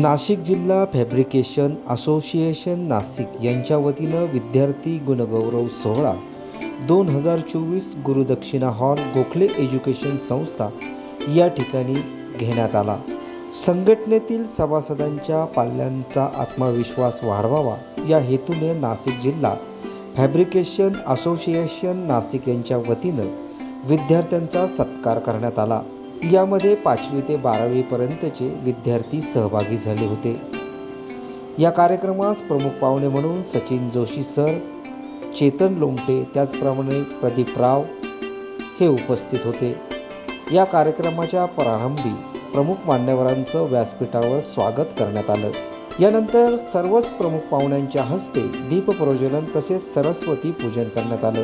नाशिक जिल्हा fabrication association Nashik यांच्या वतीनं विद्यार्थी गुणगौरव सोहळा. दोन हजार चोवीस गुरुदक्षिणा हॉल गोखले एज्युकेशन संस्था या ठिकाणी घेण्यात आला. संघटनेतील सभासदांच्या पाल्यांचा आत्मविश्वास वाढवावा या हेतूने नाशिक जिल्हा फॅब्रिकेशन असोसिएशन नाशिक यांच्या वतीनं विद्यार्थ्यांचा सत्कार करण्यात आला. यामध्ये पाचवी ते बारावीपर्यंतचे विद्यार्थी सहभागी झाले होते. या कार्यक्रमास प्रमुख पाहुणे म्हणून सचिन जोशी सर चेतन लोमटे त्याचप्रमाणे प्रदीप राव हे उपस्थित होते. या कार्यक्रमाच्या प्रारंभी प्रमुख मान्यवरांचं व्यासपीठावर स्वागत करण्यात आलं. यानंतर सर्वच प्रमुख पाहुण्यांच्या हस्ते दीपप्रज्वलन तसेच सरस्वती पूजन करण्यात आलं.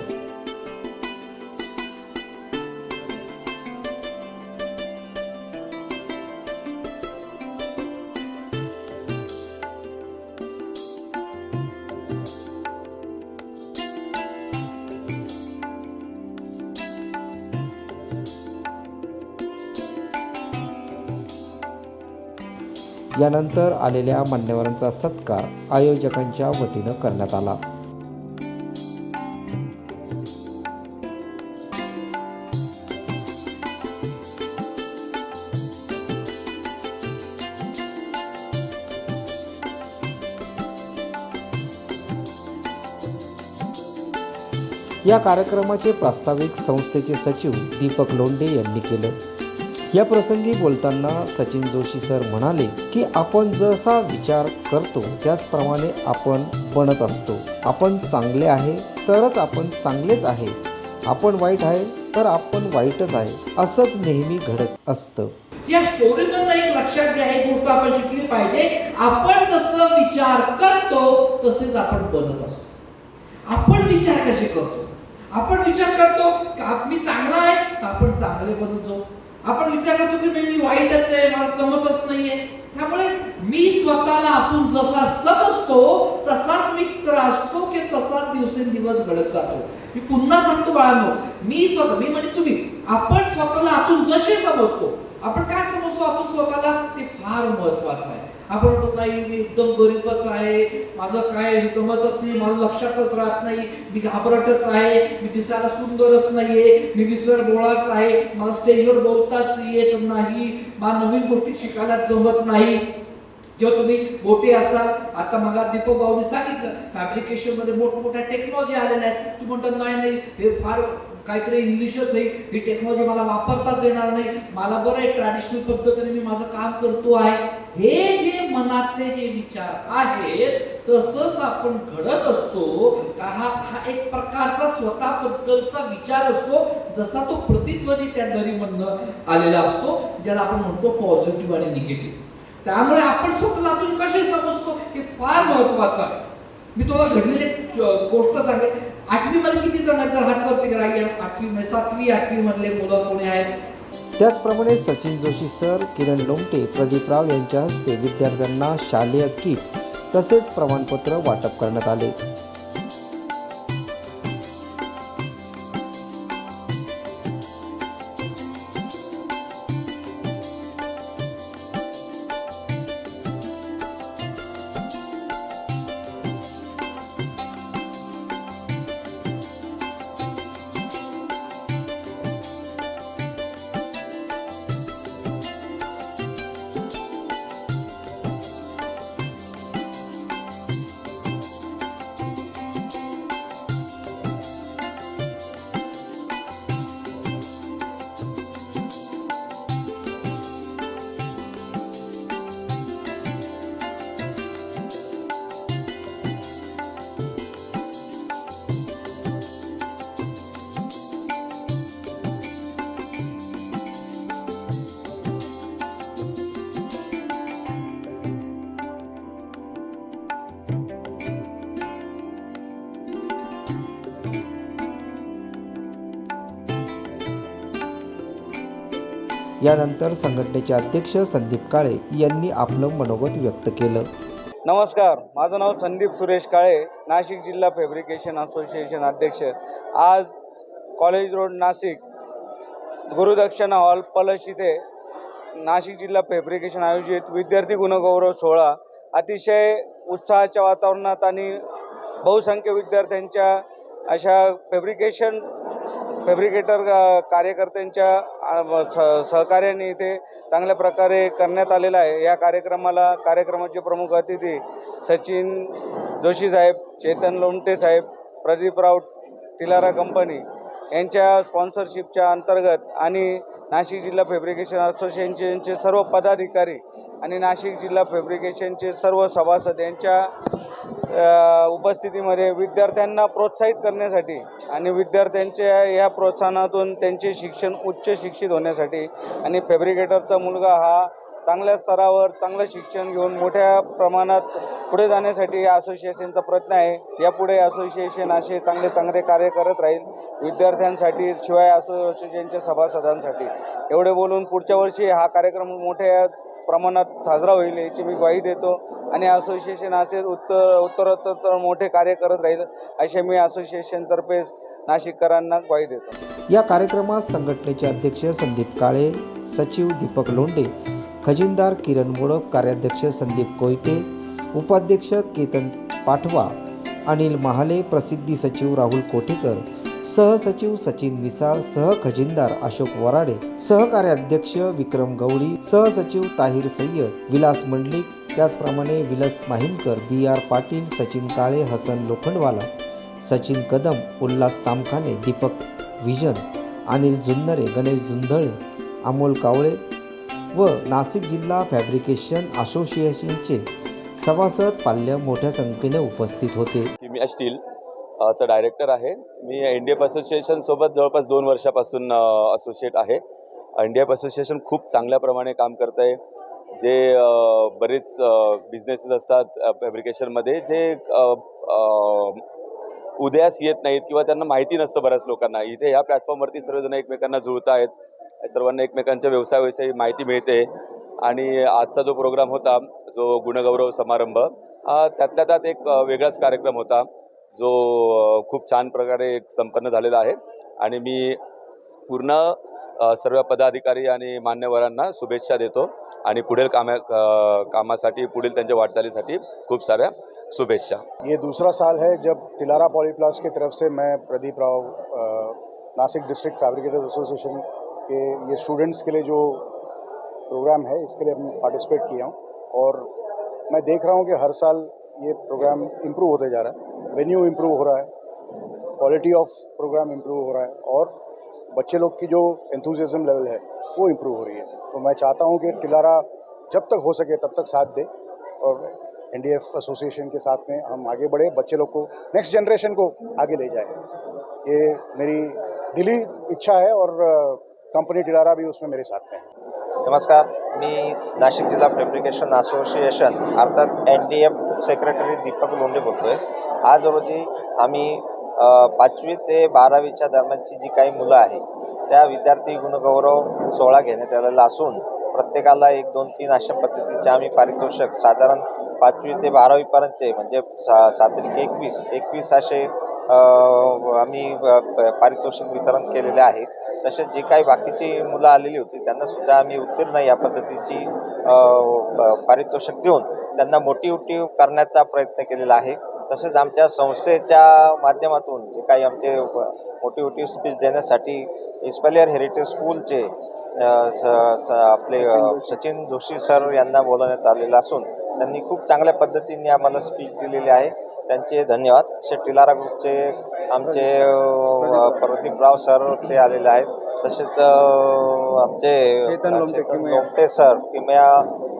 यानंतर आलेल्या मान्यवरांचा सत्कार आयोजकांच्या वतीनं करण्यात आला. या कार्यक्रमाचे प्रास्ताविक संस्थेचे सचिव दीपक लोंढे यांनी केलं. या प्रसंगी बोलताना सचिन जोशी सर म्हणाले की आपण जसा विचार करतो त्याचप्रमाणे आपण बनत असतो. आपण चांगले आहे तरच आपण चांगलेच आहे. आपण वाईट आहे तर आपण वाईटच आहे. असंच नेहमी घडत असतं. या स्टोरीतून एक लक्षात घ्या एक गोष्ट आपण शिकली पाहिजे. आपण जसं विचार करतो तसेच आपण बनत असतो. आपण विचार कसे करतो? आपण विचार करतो की मी चांगला आहे तर आपण चांगले बनत जाऊ. आपण विचार करतो की नाही मी वाईटच आहे मला जमतच नाहीये. त्यामुळे मी स्वतःला आपण जसा समजतो तसाच मित्र असतो की तसाच दिवसेंदिवस घडत जातो. मी पुन्हा सांगतो बाळांनो मी स्वतः मी म्हणजे तुम्ही आपण स्वतःला आतून जसे समजतो आपण काय समजतो आपण स्वतःला? ते फार महत्वाचं आहे. आपण तो नाही मी एकदम गरीबच आहे. माझं काय जमतच नाही. मला लक्षातच राहत नाही. मी घाबरटच आहे. मी दिसायला सुंदरच नाहीये. मी विसर बोळाच आहे. मला स्टेजवर बोलताच येत नाही. मला नवीन गोष्टी शिकायला जमत नाही. जेव्हा तुम्ही मोठे असाल आता मला दीपक भाऊनी सांगितलं फॅब्रिकेशनमध्ये मोठमोठ्या टेक्नॉलॉजी आलेल्या आहेत. तू म्हणतात नाही नाही हे फार काहीतरी इंग्लिशच आहे. ही टेक्नॉलॉजी मला वापरताच येणार नाही. मला बरं आहे ट्रॅडिशनल पद्धतीने मी माझं काम करतो आहे. हे जे मनातले जे विचार आहेत तसंच आपण घडत असतो का हा हा एक प्रकारचा स्वतःबद्दलचा विचार असतो जसा तो प्रतिध्वनी त्या दरीमधनं आलेला असतो ज्याला आपण म्हणतो पॉझिटिव्ह आणि निगेटिव्ह त्यामुळे आपण स्वतःतून कसे समजतो हे फार महत्वाचं आहे. मी तुम्हाला घडलेली एक गोष्ट सांगेल आठवीमध्ये किती जण आहेत? जर हात वरती आठवी म्हणजे सातवी आठवी मधले मुलं कोणी आहेत? त्याचप्रमाणे सचिन जोशी सर किरण लोमटे प्रदीप राव यांच्या हस्ते विद्यार्थ्यांना शालेय किट तसेच प्रमाणपत्र वाटप करण्यात आले. यानंतर संघटनेचे अध्यक्ष संदीप काळे यांनी आपलं मनोगत व्यक्त केलं. नमस्कार माझं नाव संदीप सुरेश काळे नाशिक जिल्हा फॅब्रिकेशन असोसिएशन अध्यक्ष. आज college road Nashik Gurudakshina hall Palash इथे नाशिक जिल्हा फॅब्रिकेशन आयोजित विद्यार्थी गुणगौरव सोहळा अतिशय उत्साहाच्या वातावरणात आणि बहुसंख्य विद्यार्थ्यांच्या अशा फॅब्रिकेशन फॅब्रिकेटर कार्यकर्त्यांच्या स सहकार्याने इथे चांगल्या प्रकारे करण्यात आलेलं आहे. या कार्यक्रमाला कार्यक्रमाचे प्रमुख अतिथी सचिन जोशी साहेब चेतन लोमटे साहेब प्रदीप राऊत टिलारा कंपनी यांच्या स्पॉन्सरशिपच्या अंतर्गत आणि नाशिक जिल्हा फॅब्रिकेशन असोसिएशनचे सर्व पदाधिकारी आणि नाशिक जिल्हा फॅब्रिकेशनचे सर्व सभासद यांच्या उपस्थितीमध्ये विद्यार्थ्यांना प्रोत्साहित करण्यासाठी आणि विद्यार्थ्यांच्या या प्रोत्साहनातून त्यांचे शिक्षण उच्च शिक्षित होण्यासाठी आणि फॅब्रिकेटरचा मुलगा हा चांगल्या स्तरावर चांगलं शिक्षण घेऊन मोठ्या प्रमाणात पुढे जाण्यासाठी असोसिएशनचा प्रयत्न आहे. यापुढे असोसिएशन असे चांगले चांगले कार्य करत राहील विद्यार्थ्यांसाठी शिवाय असोसिएशनच्या सभासदांसाठी. एवढे बोलून पुढच्या वर्षी हा कार्यक्रम मोठ्या प्रमाणात साजरा होईल याची मी ग्वाही देतो. आणि असोसिएशन असे उत्तर उत्तरोत्तर मोठे कार्य करत राहील असे मी असोसिएशनतर्फे नाशिककरांना ग्वाही देतो. या कार्यक्रमात संघटनेचे अध्यक्ष संदीप काळे सचिव दीपक लोंडे खजिनदार किरण मोडक कार्याध्यक्ष संदीप कोयटे उपाध्यक्ष केतन पाठवा अनिल महाले प्रसिद्धी सचिव राहुल कोठेकर सहसचिव सचिन मिसाळ सहखजिनदार अशोक वराडे सहकार्याध्यक्ष विक्रम गवळी सहसचिव ताहिर सय्यद विलास मंडलिक त्याचप्रमाणे विलास माहिमकर बी आर पाटील सचिन काळे हसन लोखंडवाला सचिन कदम उल्हास तामखाने दीपक विजन अनिल जुन्नरे गणेश जुंधळे अमोल कावळे व नाशिक जिल्हा फॅब्रिकेशन असोसिएशनचे सभासद पाल्य मोठ्या संख्येने उपस्थित होते. मी असतील चा डायरेक्टर आहे. मी इंडियप असोसिएशनसोबत जवळपास दोन वर्षापासून असोसिएट आहे. इंडियप असोसिएशन खूप चांगल्या प्रमाणे काम करत आहे जे बरेच बिझनेसेस असतात फॅब्रिकेशनमध्ये जे उद्यास उदयास येत नाहीत किंवा त्यांना माहिती नसतं बऱ्याच लोकांना. इथे ह्या प्लॅटफॉर्मवरती सर्वजण एकमेकांना जुळत आहेत सर्वांना एकमेकांच्या व्यवसायाविषयी माहिती मिळते. आणि आजचा जो प्रोग्राम होता जो गुणगौरव समारंभ हा त्यातल्या त्यात एक वेगळाच कार्यक्रम होता. जो खूप छान प्रकारे एक संपन्न झालेला आहे. आणि मी पूर्ण सर्व पदाधिकारी आणि मान्यवरांना शुभेच्छा देतो. आणि पुढील कामा कामासाठी पुढील त्यांच्या वाटचालीसाठी खूप साऱ्या शुभेच्छा. ये दूसरा साल है जब टिलारा पॉलीप्लास की तरफ से मैं Pradeep Rao Nasik district fabricators association के ये स्टूडेंट्स के लिए जो प्रोग्राम है इसके लिए पार्टिसिपेट किया हूँ। और मैं देख रहा हूँ कि हर साल ये प्रोग्राम इम्प्रूव होते जा रहा है। वेन्यू इम्प्रूव हो रहा है क्वालिटी ऑफ़ प्रोग्राम इम्प्रूव हो रहा है और बच्चे लोग की जो एंथुजियाज्म लेवल है, वो इम्प्रूव हो रही है। तो मैं चाहता हूँ कि टिलारा जब तक हो सके तब तक साथ दे और एनडीएफ एसोसिएशन के साथ में हम आगे बढ़े, बच्चे लोग को नेक्स्ट जनरेशन को आगे ले जाए। ये मेरी दिली इच्छा है और कंपनी टिलारा भी उसमें मेरे साथ में है। नमस्कार मी नाशिक जिल्हा फॅब्रिकेशन असोसिएशन अर्थात N D F secretary Deepak Londhe बोलतो आहे आज रोजी आम्ही पाचवी ते बारावीच्या दरम्यानची जी काही मुलं आहे त्या विद्यार्थी गुणगौरव सोहळा घेण्यात आलेला असून प्रत्येकाला एक दोन तीन अशा पद्धतीचे आम्ही पारितोषिक साधारण पाचवी ते बारावीपर्यंतचे म्हणजे सा सातारिक एकवीस एकवीस असे आम्ही प- पारितोषिक वितरण केलेले आहे तसेच जी काही बाकीची मुलं आलेली होती त्यांना सुद्धा आम्ही उत्तीर्ण या पद्धतीची पारितोषिक देऊन त्यांना मोटिवेटिव्ह करण्याचा प्रयत्न केलेला आहे. तसेच आमच्या संस्थेच्या माध्यमातून जे काही आमचे मोटिवेटिव्ह स्पीच देण्यासाठी इस्पालियर हेरिटेज स्कूलचे आपले सचिन जोशी. सर यांना बोलवण्यात आलेलं असून त्यांनी खूप चांगल्या पद्धतीने आम्हाला स्पीच दिलेली आहे. त्यांचे धन्यवाद. तसे टिलारा ग्रुपचे आमचे प्रदीपराव सर ते आलेले आहेत. तसेच आमचे चेतन लोमटे, सर किमया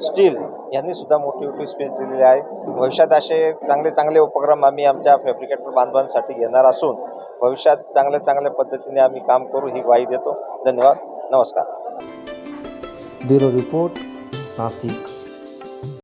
स्टील यांनी सुद्धा मोटिवेटिव्ह स्पीच दिलेली आहे. भविष्यात असे चांगले चांगले उपक्रम आम्ही आमच्या फॅब्रिकेटर बांधवांसाठी घेणार असून भविष्यात चांगल्या चांगल्या पद्धतीने आम्ही काम करू ही ग्वाही देतो. धन्यवाद. नमस्कार. Bureau report Nashik